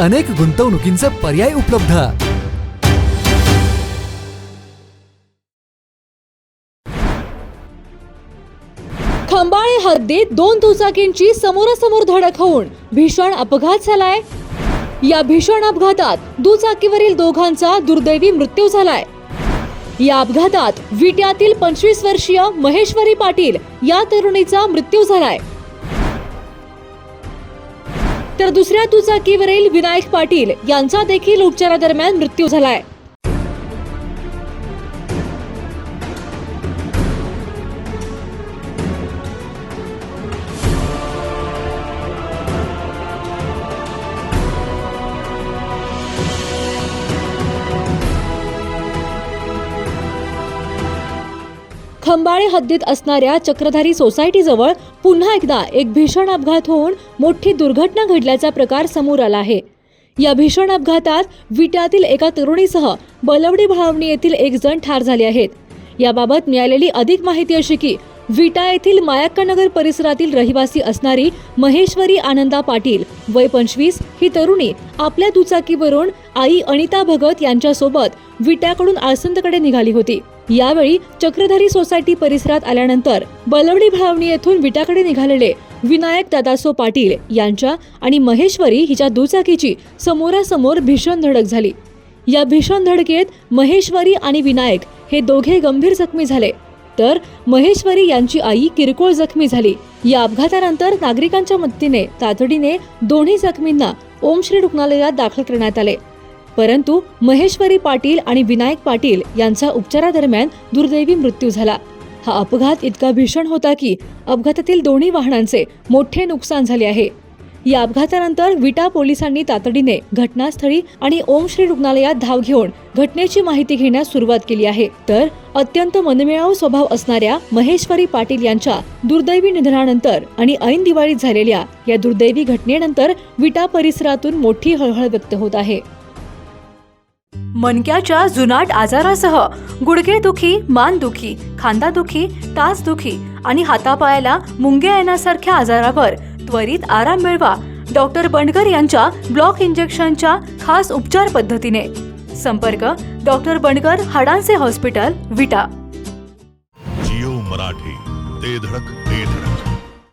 अनेक गुंतवणुकींचे पर्याय उपलब्ध. खंबाळे हद्दीत दोन दुचाकींची समोरासमोर धडक होऊन भीषण अपघात झालाय. या भीषण अपघातात दुचाकीवरील दोघांचा दुर्दैवी मृत्यू झालाय. या अपघातात विट्यातील पंचवीस वर्षीय महेश्वरी पाटील या तरुणीचा मृत्यू झालाय. तर दुसऱ्या दुचाकीवरील विनायक पाटील यांचा देखील उपचारादरम्यान मृत्यू झालाय. खंबाळे हद्दीत असणाऱ्या चक्रधारी सोसायटीजवळ पुन्हा एकदा एक भीषण अपघात होऊन मोठी दुर्घटना घडल्याचा प्रकार समोर आला आहे. या भीषण अपघातात विट्यातील एका तरुणीसह बलवडी भावणी येथील एक जण ठार झाले आहेत. याबाबत मिळालेली अधिक माहिती अशी की विटा येथील मायाक्कानगर परिसरातील रहिवासी असणारी महेश्वरी आनंदा पाटील वय पंचवीस ही तरुणी आपल्या दुचाकीवरून आई अनिता भगत यांच्यासोबत विट्याकडून आळसंदकडे निघाली होती. यावेळी चक्रधारी सोसायटी परिसरात आल्यानंतर बलवडी भाळवणी येथून विटाकडे निघालेले विनायक दादासो पाटील यांच्या आणि महेश्वरी हिच्या दुचाकीची समोरासमोर भीषण धडक झाली. या भीषण धडकेत महेश्वरी आणि विनायक हे दोघे गंभीर जखमी झाले. तर महेश्वरी यांची आई किरकोळ जखमी झाली. या अपघातानंतर नागरिकांच्या मदतीने तातडीने दोन्ही जखमींना ओमश्री रुग्णालयात दाखल करण्यात आले. परंतु महेश्वरी पाटील आणि विनायक पाटील यांचा उपचारादरम्यान दुर्दैवी मृत्यू झाला. हा अपघात इतका भीषण होता की अपघातातील दोन्ही वाहनांचे मोठे नुकसान झाले आहे. या अपघातानंतर विटा पोलिसांनी तातडीने घटनास्थळी आणि ओमश्री रुग्णालयात धाव घेऊन घटनेची माहिती घेण्यास सुरुवात केली आहे. तर अत्यंत मनमिळावू स्वभाव असणाऱ्या महेश्वरी पाटील यांच्या दुर्दैवी निधनानंतर आणि ऐन दिवाळीत झालेल्या या दुर्दैवी घटनेनंतर विटा परिसरातून मोठी हळहळ व्यक्त होत आहे. मणक्याच्या जुनाट आजारासह गुडघेदुखी मानदुखी खांदादुखी तासदुखी आणि हातापायाला मुंग्या येण्यासारख्या आजारावर त्वरित आराम मिळवा डॉक्टर बंडकर यांच्या ब्लॉक इंजेक्शनच्या खास उपचार पद्धतीने. संपर्क डॉक्टर बंडकर हाडांचे हॉस्पिटल विटा. जिओ मराठी ते धडक ते